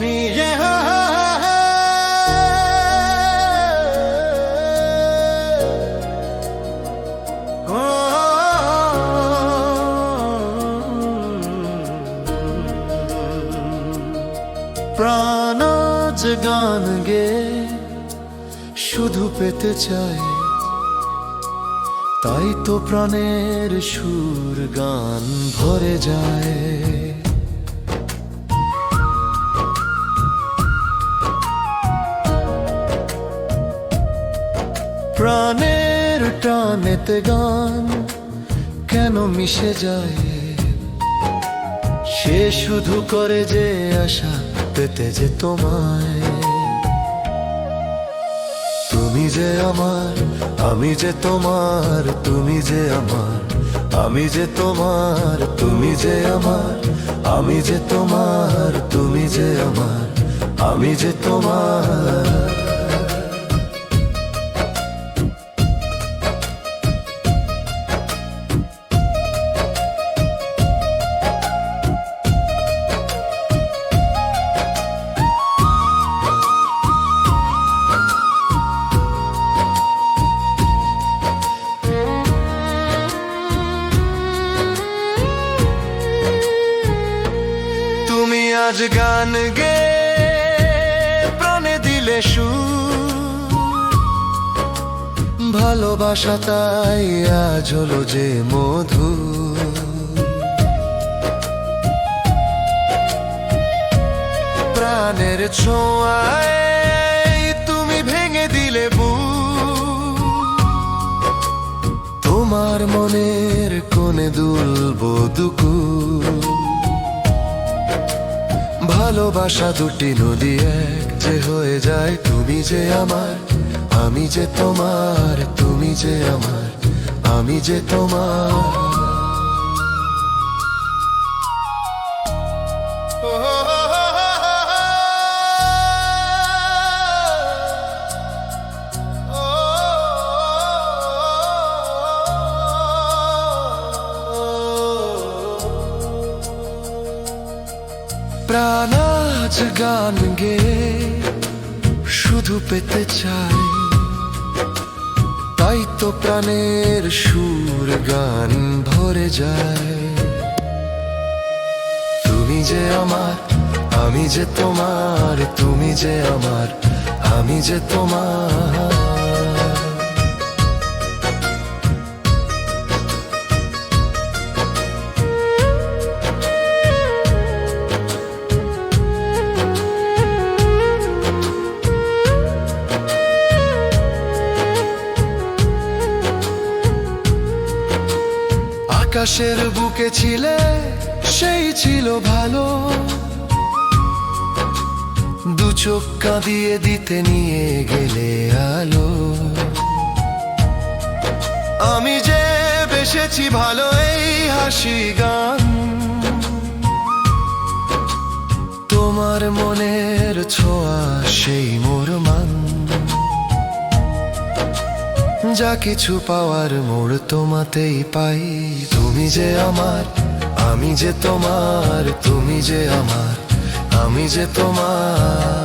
নিজে প্রাণজ গান গে শুধু পেতে চাই। তাই তো প্রাণের সুর গান ভরে যায়। প্রাণের টানেতে গান কেন মিশে যায়? সে শুধু করে যে আশা পেতে যে তোমায়। তুমি যে আমার, আমি যে তোমার, তুমি যে আমার, আমি যে তোমার, তুমি যে আমার, আমি যে তোমার, তুমি যে আমার, আমি যে তোমার। আজ গান গে, প্রাণে দিলে সুর। ভালোবাসা তাই আজ হলো যে মধু। প্রাণের ছোঁয়ায় তুমি ভেঙে দিলে বুক। তোমার মনের কোণে দুলবো দুকু ভালোবাসা দুটি নদী এক যে হয়ে যায়, তুমি যে আমার, আমি যে তোমার, তুমি যে আমার, আমি যে তোমার। প্রাণাজ গান গে শুধু পেতে চাই তাই তো প্রাণের সুর গান ভরে যায় তুমি যে আমার আমি যে তোমার তুমি যে আমার আমি যে তোমার আকাশের বুকে ছিলে, সেই ছিল ভালো। দু চোখ কাঁদিয়ে দিতে নিয়ে গেলে আলো। আমি যে বেসেছি ভালো এই হাসি গান, তোমার মনের ছোঁয়া সেই যা কিছু পাওয়ার মোড় তোমাতেই পাই। তুমি যে আমার, আমি যে তোমার, তুমি যে আমার, আমি যে তোমার।